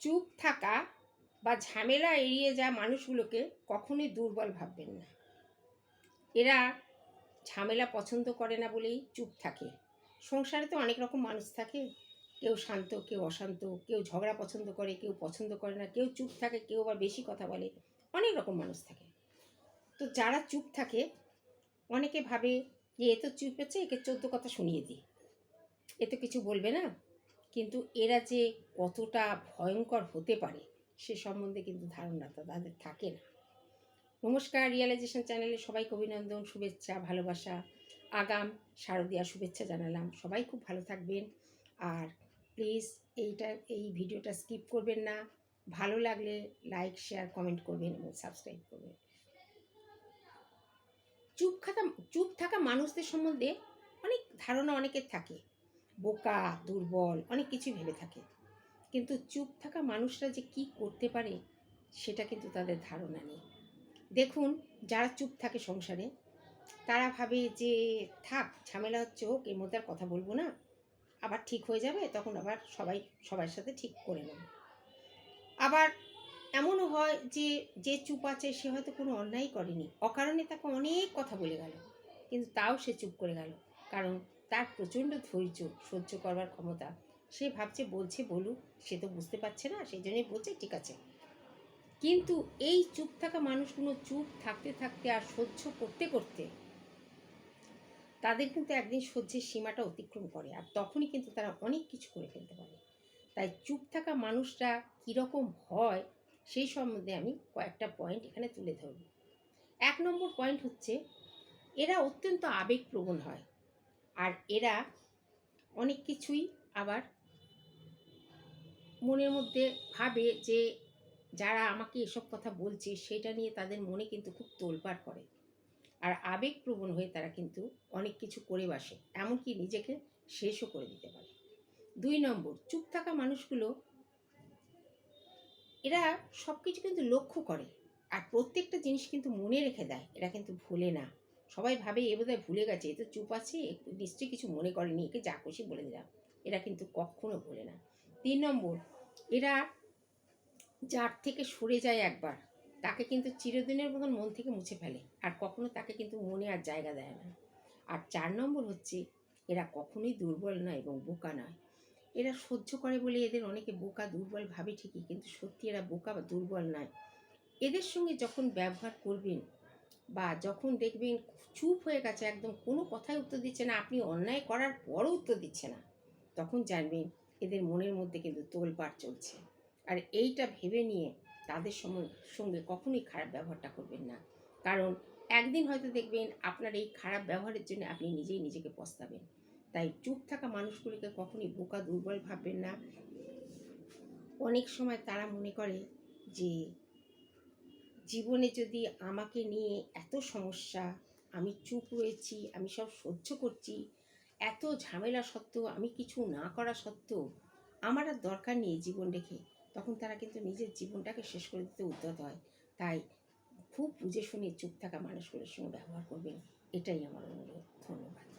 চুপ থাকা বা ঝামেলা এড়িয়ে যাওয়া মানুষগুলোকে কখনোই দুর্বল ভাববেন না। এরা ঝামেলা পছন্দ করে না বলেই চুপ থাকে। সংসারে তো অনেক রকম মানুষ থাকে। কেউ শান্ত, কেউ অশান্ত, কেউ ঝগড়া পছন্দ করে, কেউ পছন্দ করে না, কেউ চুপ থাকে, কেউ আবার বেশি কথা বলে। অনেক রকম মানুষ থাকে। তো যারা চুপ থাকে, অনেকে ভাবে যে, এ তো চুপ আছে একে চোদ্দ কথা শুনিয়ে দিই। এ তো কিছু বলবে না? কিন্তু এরা যে কতটা ভয়ঙ্কর হতে পারে সে সম্বন্ধে কিন্তু ধারণা তো তাদের থাকে না। নমস্কার রিয়েলাইজেশন চ্যানেলে সবাইকে অভিনন্দন, শুভেচ্ছা, ভালোবাসা, আগাম, শারদীয়া শুভেচ্ছা জানালাম। সবাই খুব ভালো থাকবেন আর প্লিজ এইটা, এই ভিডিওটা স্কিপ করবেন না। ভালো লাগলে লাইক শেয়ার কমেন্ট করবেন এবং সাবস্ক্রাইব করবেন। চুপ থাকা চুপ থাকা মানুষদের সম্বন্ধে অনেক ধারণা অনেকের থাকে। বোকা, দুর্বল, অনেক কিছু ভেবে থাকে। কিন্তু চুপ থাকা মানুষরা যে কি করতে পারে, সেটা কিন্তু তাদের ধারণা নেই। দেখুন, যারা চুপ থাকে সংসারে, তারা ভাবে যে, থাক, ঝামেলা হচ্ছে হোক, এর মধ্যে আর কথা বলব না। আবার ঠিক হয়ে যাবে, তখন আবার সবাই, সবার সাথে ঠিক করে নেব। আবার এমনও হয় যে যে চুপ আছে, সে হয়তো কোনো অন্যায় করেনি। অকারণে তাকে অনেক কথা বলে গেল, কিন্তু তাও সে চুপ করে গেল। কারণ তার প্রচণ্ড ধৈর্য সহ্য করবার ক্ষমতা। সে ভাবছে, বলছে, বলুক, সে তো বুঝতে পারছে না, সেই জন্যই বলছে, ঠিক আছে। কিন্তু এই চুপ থাকা মানুষগুলো চুপ থাকতে থাকতে আর সহ্য করতে করতে তাদের কিন্তু একদিন সহ্যের সীমাটা অতিক্রম করে আর তখনই কিন্তু তারা অনেক কিছু করে ফেলতে পারে। তাই চুপ থাকা মানুষরা কীরকম হয় সেই সম্বন্ধে আমি কয়েকটা পয়েন্ট এখানে তুলে ধরব। এক নম্বর পয়েন্ট হচ্ছে, এরা অত্যন্ত আবেগপ্রবণ হয়। আর এরা অনেক কিছুই আবার মনের মধ্যে ভাবে যে যারা আমাকে এসব কথা বলছে, সেটা নিয়ে তাদের মনে কিন্তু খুব তোলপাড় করে। আর আবেগপ্রবণ হয়ে তারা কিন্তু অনেক কিছু করে বাসে, এমনকি নিজেকে শেষও করে দিতে পারে। দুই নম্বর, চুপ থাকা মানুষগুলো, এরা সব কিছু কিন্তু লক্ষ্য করে। আর প্রত্যেকটা জিনিস কিন্তু মনে রেখে দেয়, এরা কিন্তু ভুলে না। সবাই ভাবে এ বোধহয় ভুলে গেছে, এ তো চুপ আছে, নিশ্চয়ই কিছু মনে করেনি, একে যা খুশি বলে দিলাম। এরা কিন্তু কখনো ভোলে না। তিন নম্বর, এরা যার থেকে সরে যায় একবার, তাকে কিন্তু চিরদিনের মতন মন থেকে মুছে ফেলে, আর কখনো তাকে কিন্তু মনে আর জায়গা দেয় না। আর চার নম্বর হচ্ছে, এরা কখনোই দুর্বল নয় এবং বোকা নয়। এরা সহ্য করে বলে এদের অনেকে বোকা, দুর্বল ভাবে ঠিকই, কিন্তু সত্যি এরা বোকা বা দুর্বল নয়। এদের সঙ্গে যখন ব্যবহার করবেন বা যখন দেখবেন চুপ হয়ে গেছে, একদম কোনো কথাই উত্তর দিচ্ছে না, আপনি অন্যায় করার পরও উত্তর দিচ্ছে না, তখন জানবেন এদের মনের মধ্যে কিন্তু তোলপাড় চলছে। আর এইটা ভেবে নিয়ে তাদের সঙ্গে কখনোই খারাপ ব্যবহারটা করবেন না। কারণ একদিন হয়তো দেখবেন আপনার এই খারাপ ব্যবহারের জন্য আপনি নিজেই নিজেকে পস্তাবেন। তাই চুপ থাকা মানুষগুলিকে কখনোই বোকা, দুর্বল ভাববেন না। অনেক সময় তারা মনে করে যে জীবনে যদি আমাকে নিয়ে এত সমস্যা, আমি চুপ রয়েছি, আমি সব সহ্য করছি, এত ঝামেলা সত্ত্বেও আমি কিছু না করা সত্ত্বেও আমার আর দরকার নেই জীবন রেখে, তখন তারা কিন্তু নিজের জীবনটাকে শেষ করে দিতে উদ্যত হয়। তাই খুব বুঝে শুনে চুপ থাকা মানুষগুলোর সঙ্গে ব্যবহার করবেন, এটাই আমার অনুরোধ। ধন্যবাদ।